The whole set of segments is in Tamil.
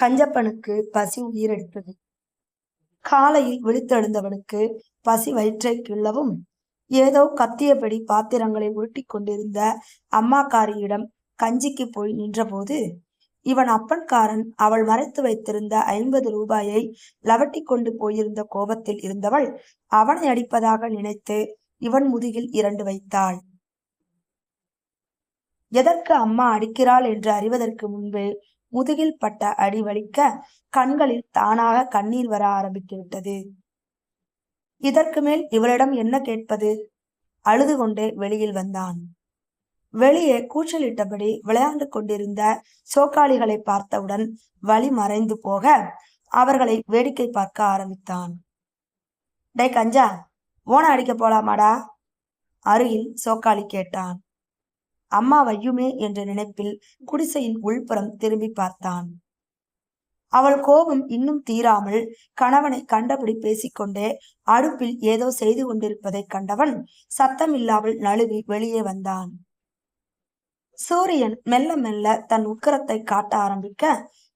கஞ்சப்பனுக்கு பசி உயிரெடுத்தது காலையில் விழித்தெழுந்தவனுக்கு பசி வயிற்றை கிள்ளவும் ஏதோ கத்தியபடி பாத்திரங்களை உருட்டிக் கொண்டிருந்த அம்மாக்காரியிடம் கஞ்சிக்கு போய் நின்றபோது இவன் அப்பன்காரன் அவள் மறைத்து வைத்திருந்த ஐம்பது ரூபாயை லவட்டி கொண்டு போயிருந்த கோபத்தில் இருந்தவள் அவனை அடிப்பதாக நினைத்து இவன் முதுகில் இரண்டு வைத்தாள். எதற்கு அம்மா அடிக்கிறாள் என்று அறிவதற்கு முன்பே முதுகில் பட்ட அடி வலிக்க கண்களில் தானாக கண்ணீர் வர ஆரம்பித்து விட்டது இதற்கு மேல் இவளிடம் என்ன கேட்பது? அழுது கொண்டே வெளியில் வந்தான். வெளியே கூச்சலிட்டபடி விளையாண்டு கொண்டிருந்த சோக்காளிகளை பார்த்தவுடன் வழி மறைந்து போக அவர்களை வேடிக்கை பார்க்க ஆரம்பித்தான். டே கஞ்சா ஓன அடிக்க போலாமாடா? அருகில் சோக்காளி கேட்டான். அம்மா வையுமே என்ற நினைப்பில் குடிசையின் உள்புறம் திரும்பி பார்த்தான். அவள் கோபம் இன்னும் தீராமல் கணவனை கண்டபடி பேசிக்கொண்டே அடுப்பில் ஏதோ செய்து கொண்டிருப்பதைக் கண்டவன் சத்தமில்லாமல் நழுவி வெளியே வந்தான். சூரியன் மெல்ல மெல்ல தன் உக்கரத்தை காட்ட ஆரம்பிக்க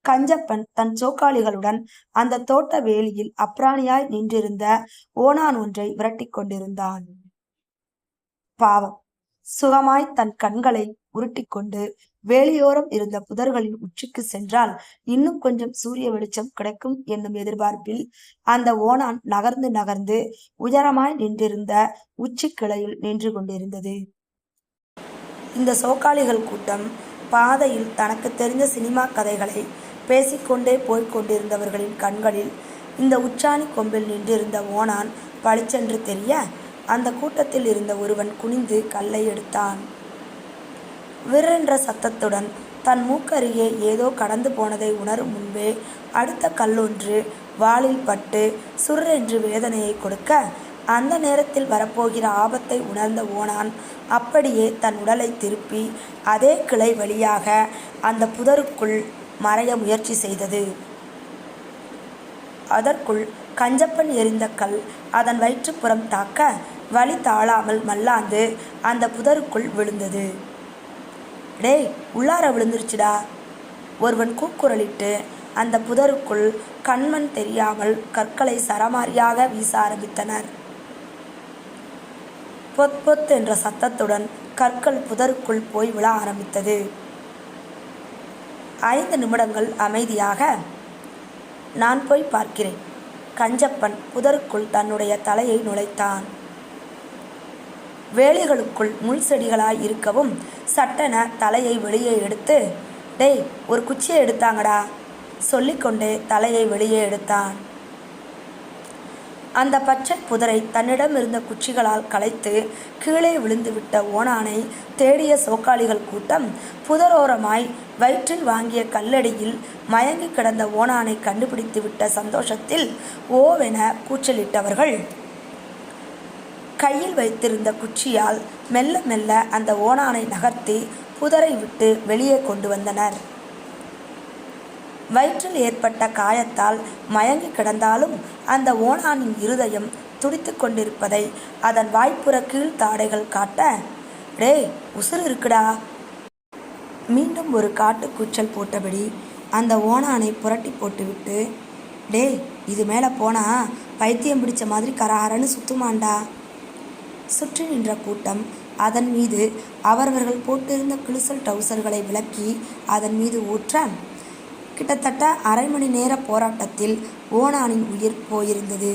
கஞ்சப்பன் தன் சோக்காளிகளுடன் அந்த தோட்ட வேலியில் அப்ராணியாய் நின்றிருந்த ஓனான் ஒன்றை விரட்டிக் கொண்டிருந்தான் பாவம் சுகமாய் தன் கண்களை உருட்டிக்கொண்டு வேலியோரம் இருந்த புதர்களின் உச்சிக்கு சென்றால் இன்னும் கொஞ்சம் சூரிய வெளிச்சம் கிடைக்கும் என்னும் எதிர்பார்ப்பில் அந்த ஓனான் நகர்ந்து நகர்ந்து உயரமாய் நின்றிருந்த உச்சி கிளையில் நின்று கொண்டிருந்தது. இந்த சோக்காளிகள் கூட்டம் பாதையில் தனக்கு தெரிந்த சினிமா கதைகளை பேசிக்கொண்டே போய்க் கொண்டிருந்தவர்களின் கண்களில் இந்த உச்சாணி கொம்பில் நின்றிருந்த ஓனான் பளிச்சென்று தெரிய அந்த கூட்டத்தில் இருந்த ஒருவன் குனிந்து கல்லை எடுத்தான். விற்றென்ற சத்தத்துடன் தன் மூக்கருகே ஏதோ கடந்து போனதை உணரும் முன்பே அடுத்த கல்லொன்று வாளில் பட்டு சுர்ரென்று வேதனையை கொடுக்க அந்த நேரத்தில் வரப்போகிற ஆபத்தை உணர்ந்த ஓனான் அப்படியே தன் உடலை திருப்பி அதே கிளை வழியாக அந்த புதருக்குள் மறைய முயற்சி செய்தது. அதற்குள் கஞ்சப்பன் எரிந்த கல் அதன் வயிற்றுப்புறம் தாக்க வழி தாழாமல் மல்லாந்து அந்த புதருக்குள் விழுந்தது. டேய் உள்ளார விழுந்துருச்சுடா. ஒருவன் கூக்குரலிட்டு அந்த புதருக்குள் கண்மண் தெரியாமல் கற்களை சரமாரியாக வீச ஆரம்பித்தனர். பொத் பொத் என்ற சத்தத்துடன் கற்கள் புதருக்குள் போய் விழ ஆரம்பித்தது. ஐந்து நிமிடங்கள் அமைதியாக நான் போய் பார்க்கிறேன். கஞ்சப்பன் புதருக்குள் தன்னுடைய தலையை நுழைத்தான். வேலிகளுக்குள் முள் செடிகளாய் இருக்கவும் சட்டென தலையை வெளியே எடுத்து டேய் ஒரு குச்சியை எடுத்தாங்கடா சொல்லிக்கொண்டே தலையை வெளியே எடுத்தான். அந்த பச்சை புதரை தன்னிடம் இருந்த குச்சிகளால் களைத்து கீழே விழுந்துவிட்ட ஓனானை தேடிய சோக்காளிகள் கூட்டம் புதரோரமாய் வயிற்றில் வாங்கிய கல்லடியில் மயங்கி கிடந்த ஓனானை கண்டுபிடித்துவிட்ட சந்தோஷத்தில் ஓவென கூச்சலிட்டவர்கள். கையில் வைத்திருந்த குச்சியால் மெல்ல மெல்ல அந்த ஓனானை நகர்த்தி புதரை விட்டு வெளியே கொண்டு வந்தனர். வயிற்றில் ஏற்பட்ட காயத்தால் மயங்கி கிடந்தாலும் அந்த ஓனானின் இருதயம் துடித்து கொண்டிருப்பதை அதன் வாய்ப்புற கீழ்த்தாடைகள் காட்ட டேய் உசுறு இருக்குடா. மீண்டும் ஒரு காட்டு கூச்சல் போட்டபடி அந்த ஓனானை புரட்டி போட்டுவிட்டு டேய் இது மேலே போனா பைத்தியம் பிடிச்ச மாதிரி கராரன்னு சுத்துமாண்டா. சுற்றி நின்ற கூட்டம் அதன் மீது அவரவர்கள் போட்டிருந்த கிளிசல் டவுசர்களை விலக்கி அதன் மீது ஊற்ற கிட்டத்தட்ட அரை மணி நேர போராட்டத்தில் ஓனானின் உயிர் போயிருந்தது.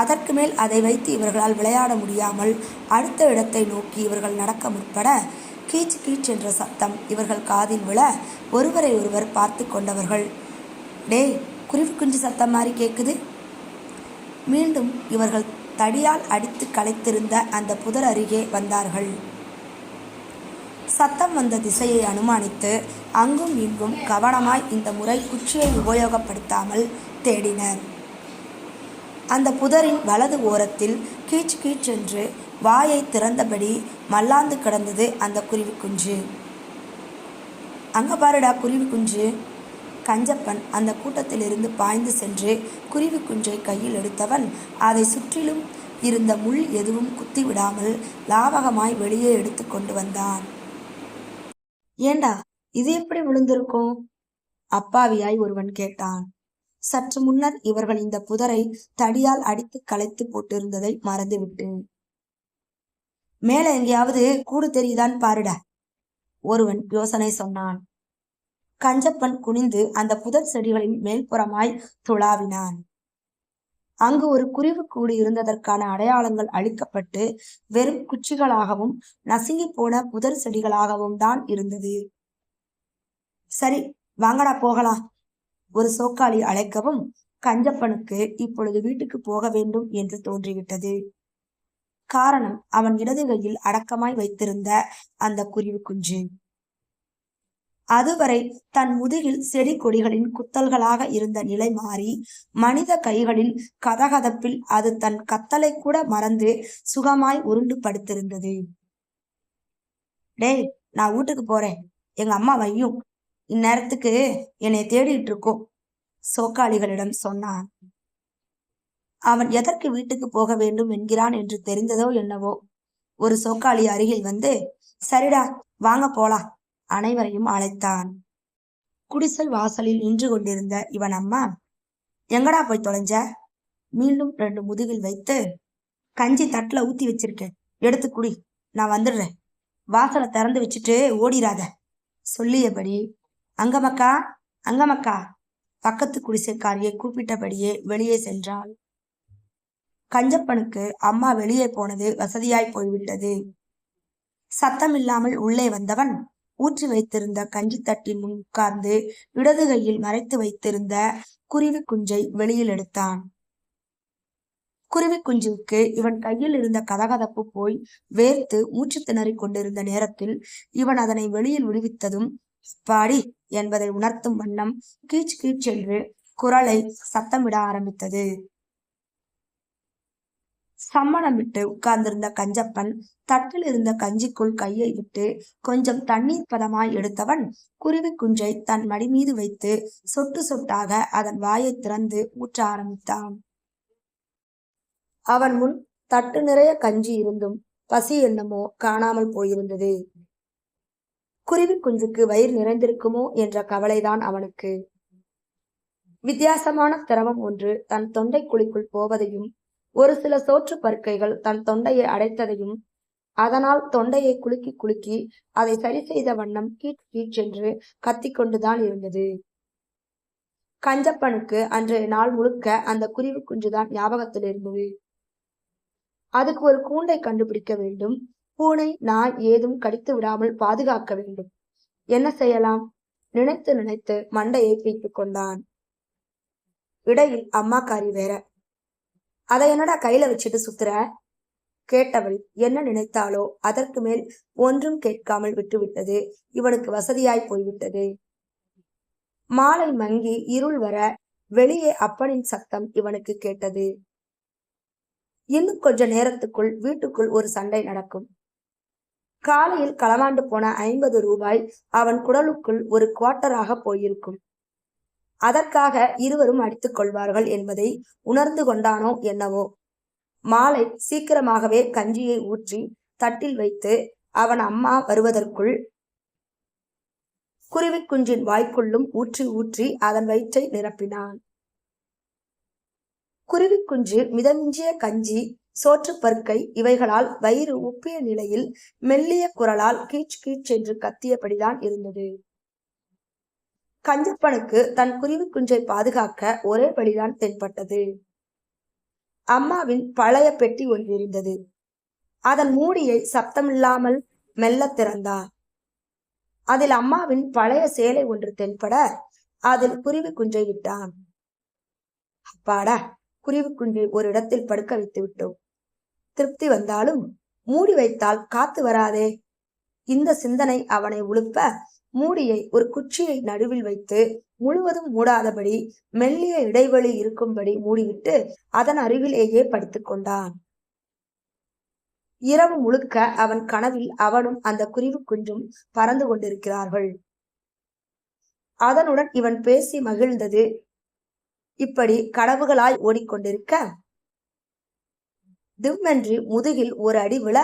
அதற்கு மேல் அதை வைத்து இவர்களால் விளையாட முடியாமல் அடுத்த இடத்தை நோக்கி இவர்கள் நடக்க முற்பட கீச் கீச் என்ற சத்தம் இவர்கள் காதில் விழ ஒருவரை ஒருவர் பார்த்து கொண்டவர்கள். டேய் குருவி குஞ்சு சத்தம் மாதிரி கேட்குது மீண்டும் இவர்கள் தடியால் அடித்து களைத்திருந்த அந்த புதர் அருகே வந்தார்கள். சத்தம் வந்த திசையை அனுமானித்து அங்கும் இங்கும் கவனமாய் இந்த முறை குச்சியை உபயோகப்படுத்தாமல் தேடினர். அந்த புதரின் வலது ஓரத்தில் கீச் கீச் என்று வாயை திறந்தபடி மல்லாந்து கிடந்தது அந்த குருவி குஞ்சு. அங்க பாருடா குருவி குஞ்சு. கஞ்சப்பன் அந்த கூட்டத்திலிருந்து பாய்ந்து சென்று குருவி குஞ்சை கையில் எடுத்தவன் அதை சுற்றிலும் இருந்த முள் எதுவும் குத்தி விடாமல் லாவகமாய் வெளியே எடுத்து கொண்டு வந்தான். ஏண்டா இது எப்படி விழுந்திருக்கும்? அப்பாவியாய் ஒருவன் கேட்டான். சற்று முன்னர் இவர்கள் இந்த புதரை தடியால் அடித்து களைத்து போட்டிருந்ததை மறந்துவிட்டு மேல எங்கேயாவது கூடு தெரியுதான் பாருட ஒருவன் யோசனை சொன்னான். கஞ்சப்பன் குனிந்து அந்த புதர் செடிகளின் மேல்புறமாய் துளாவினான். அங்கு ஒரு குருவு கூடு இருந்ததற்கான அடையாளங்கள் அழிக்கப்பட்டு வெறும் குச்சிகளாகவும் நசுங்கி போன புதர் செடிகளாகவும் தான் இருந்தது. சரி வாங்கடா போகலாம். ஒரு சோக்காளி அழைக்கவும் கஞ்சப்பனுக்கு இப்பொழுது வீட்டுக்கு போக வேண்டும் என்று தோன்றிவிட்டது. காரணம் அவன் இடது கையில் அடக்கமாய் வைத்திருந்த அந்த குருவி குஞ்சு. அதுவரை தன் முதுகில் செடி கொடிகளின் குத்தல்களாக இருந்த நிலை மாறி மனித கைகளின் கதகதப்பில் அது தன் கத்தலை கூட மறந்து சுகமாய் உருண்டு படுத்திருந்தது டேய் நான் வீட்டுக்கு போறேன். எங்க அம்மா வையும். இந்நேரத்துக்கு என்னை தேடிட்டு இருக்கோம் சோக்காளிகளிடம் சொன்னான். அவன் எதற்கு வீட்டுக்கு போக வேண்டும் என்கிறான் என்று தெரிந்ததோ என்னவோ? ஒரு சோக்காளி அருகில் வந்து சரிடா வாங்க போலாம். அனைவரையும் அழைத்தான். குடிசல் வாசலில் நின்று கொண்டிருந்த இவன் அம்மா எங்கடா போய் தொலைஞ்ச? மீண்டும் ரெண்டு முதுகில் வைத்து கஞ்சி தட்டுல ஊத்தி வச்சிருக்கேன் எடுத்து குடி. நான் வந்துடுறேன். வாசலை திறந்து வச்சுட்டு ஓடிராத. சொல்லியபடி அங்கமக்கா அங்கமக்கா பக்கத்து குடிசைக்காரியை கூப்பிட்டபடியே வெளியே சென்றாள். கஞ்சப்பனுக்கு அம்மா வெளியே போனது வசதியாய் போய்விட்டது. சத்தம் இல்லாமல் உள்ளே வந்தவன் ஊற்றி வைத்திருந்த கஞ்சி தட்டின் முன் உட்கார்ந்து இடது கையில் மறைத்து வைத்திருந்த குருவி குஞ்சை வெளியில் எடுத்தான். குருவி குஞ்சுக்கு இவன் கையில் இருந்த கதகதப்பு போய் வேர்த்து மூச்சு திணறிக் கொண்டிருந்த நேரத்தில் இவன் அதனை வெளியில் விடுவித்ததும் பாடி என்பதை உணர்த்தும் வண்ணம் கீச் கீச் என்று குரலை சத்தமிட ஆரம்பித்தது. சம்மணம் விட்டு உட்கார்ந்திருந்த கஞ்சப்பன் தட்டில் இருந்த கஞ்சிக்குள் கையை விட்டு கொஞ்சம் தண்ணீர் பதமாய் எடுத்தவன் குருவி குஞ்சை தன் மடி மீது வைத்து சொட்டு சொட்டாக அதன் வாயை திறந்து ஊற்ற ஆரம்பித்தான். அவன் முன் தட்டு நிறைய கஞ்சி இருந்தும் பசி என்னமோ காணாமல் போயிருந்தது. குருவி குஞ்சுக்கு வயிறு நிறைந்திருக்குமோ என்ற கவலைதான் அவனுக்கு. வித்தியாசமான திரவம் ஒன்று தன் தொண்டை குழிக்குள் போவதையும் ஒரு சில சோற்று பருக்கைகள் தன் தொண்டையை அடைத்ததையும் அதனால் தொண்டையை குலுக்கி குலுக்கி அதை சரி செய்த வண்ணம் கீட் கீச் என்று கத்திக்கொண்டுதான் இருந்தது. கஞ்சப்பனுக்கு அன்றைய நாள் முழுக்க அந்த குருவி குஞ்சுதான் ஞாபகத்தில் இருந்தது. அதுக்கு ஒரு கூண்டை கண்டுபிடிக்க வேண்டும். பூனை நாய் ஏதும் கடித்து விடாமல் பாதுகாக்க வேண்டும். என்ன செய்யலாம்? நினைத்து நினைத்து மண்டையை பீத்துக் கொண்டான். இடையில் அம்மாக்காரி வேற அதை என்னடா கையில வச்சுட்டு சுத்துற? கேட்டவள் என்ன நினைத்தாளோ அதற்கு மேல் ஒன்றும் கேட்காமல் விட்டுவிட்டது. இவனுக்கு வசதியாய் போய்விட்டது. மாலை மங்கி இருள் வர வெளியே அப்பனின் சத்தம் இவனுக்கு கேட்டது. இன்னும் கொஞ்ச நேரத்துக்குள் வீட்டுக்குள் ஒரு சண்டை நடக்கும். காலையில் களமாண்டு போன ஐம்பது ரூபாய் அவன் குடலுக்குள் ஒரு குவார்ட்டராக போயிருக்கும். அதற்காக இருவரும் அடித்துக் கொள்வார்கள் என்பதை உணர்ந்து கொண்டானோ என்னவோ? மாலை சீக்கிரமாகவே கஞ்சியை ஊற்றி தட்டில் வைத்து அவன் அம்மா வருவதற்குள் குருவி குஞ்சின் வாய்க்குள்ளும் ஊற்றி ஊற்றி அதன் வயிற்றை நிரப்பினான். குருவி குஞ்சு மிதமிஞ்சிய கஞ்சி சோற்று பருக்கை இவைகளால் வயிறு உப்பிய நிலையில் மெல்லிய குரலால் கீச் கீச் என்று கத்தியபடிதான் இருந்தது. கஞ்சப்பனுக்கு தன் குருவி குஞ்சை பாதுகாக்க ஒரே வழிதான் தென்பட்டது. அம்மாவின் பழைய பெட்டி ஒன்று இருந்தது. அதன் மூடியை சப்தமில்லாமல் மெல்ல திறந்தார். அதில் அம்மாவின் பழைய சேலை ஒன்று தென்பட அதில் குருவி குஞ்சை விட்டான். அப்பாடா குருவி குஞ்சை ஒரு இடத்தில் படுக்க வைத்து விட்டோம். திருப்தி வந்தாலும் மூடி வைத்தால் காத்து வராதே. இந்த சிந்தனை அவனை உழுப்ப மூடியை ஒரு குச்சியை நடுவில் வைத்து முழுவதும் மூடாதபடி மெல்லிய இடைவெளி இருக்கும்படி மூடிவிட்டு அதன் அருகிலேயே படுத்துக் கொண்டான். இரவு முழுக்க அவன் கனவில் அவனும் அந்த குருவி குஞ்சும் பறந்து கொண்டிருக்கிறார்கள். அதனுடன் இவன் பேசி மகிழ்ந்தது இப்படி கனவுகளாய் ஓடிக்கொண்டிருக்க? திவ்மென்று முதுகில் ஒரு அடி விழ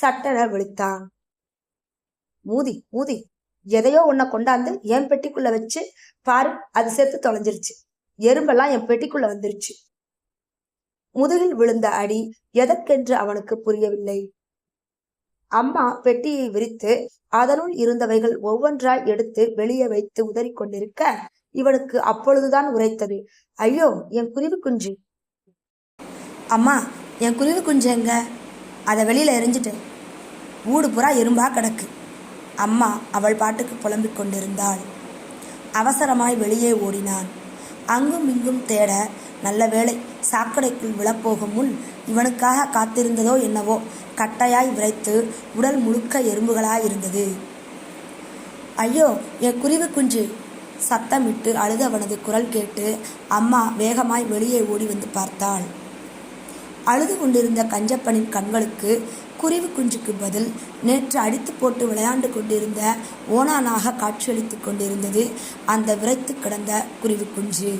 சட்டென விழித்தான். மூதி மூதி எதையோ உன்னை கொண்டாந்து என் பெட்டிக்குள்ள வச்சு பாரு அது சேர்த்து தொலைஞ்சிருச்சு. எறும்பெல்லாம் என் பெட்டிக்குள்ள வந்துருச்சு. முதுகில் விழுந்த அடி எதற்கென்று அவனுக்கு புரியவில்லை. அம்மா பெட்டியை விரித்து அதனுள் இருந்தவைகள் ஒவ்வொன்றாய் எடுத்து வெளியே வைத்து உதறிக் கொண்டிருக்க இவனுக்கு அப்பொழுதுதான் உரைத்தது. ஐயோ என் குருவி குஞ்சு. அம்மா என் குருவி குஞ்சு எங்க? அதை வெளியில எரிஞ்சிட்டேன் ஊடு புறா எறும்பா கிடக்கு. அம்மா அவள் பாட்டுக்கு புலம்பிக் கொண்டிருந்தாள். அவசரமாய் வெளியே ஓடினான். அங்கும் இங்கும் தேட நல்ல வேளை சாக்கடைக்குள் விழப்போகும் முன் இவனுக்காக காத்திருந்ததோ என்னவோ கட்டையாய் விரைத்து உடல் முழுக்க எறும்புகளாய் இருந்தது. ஐயோ என் குருவி குஞ்சு! சத்தமிட்டு அழுது அவனது குரல் கேட்டு அம்மா வேகமாய் வெளியே ஓடி வந்து பார்த்தாள். அழுது கொண்டிருந்த கஞ்சப்பனின் கண்களுக்கு குருவி குஞ்சுக்கு பதில். நேற்று அடித்து போட்டு விளையாண்டு கொண்டிருந்த ஓனானாக காட்சியளித்துக் கொண்டிருந்தது அந்த விரைத்து கிடந்த குருவி குஞ்சு.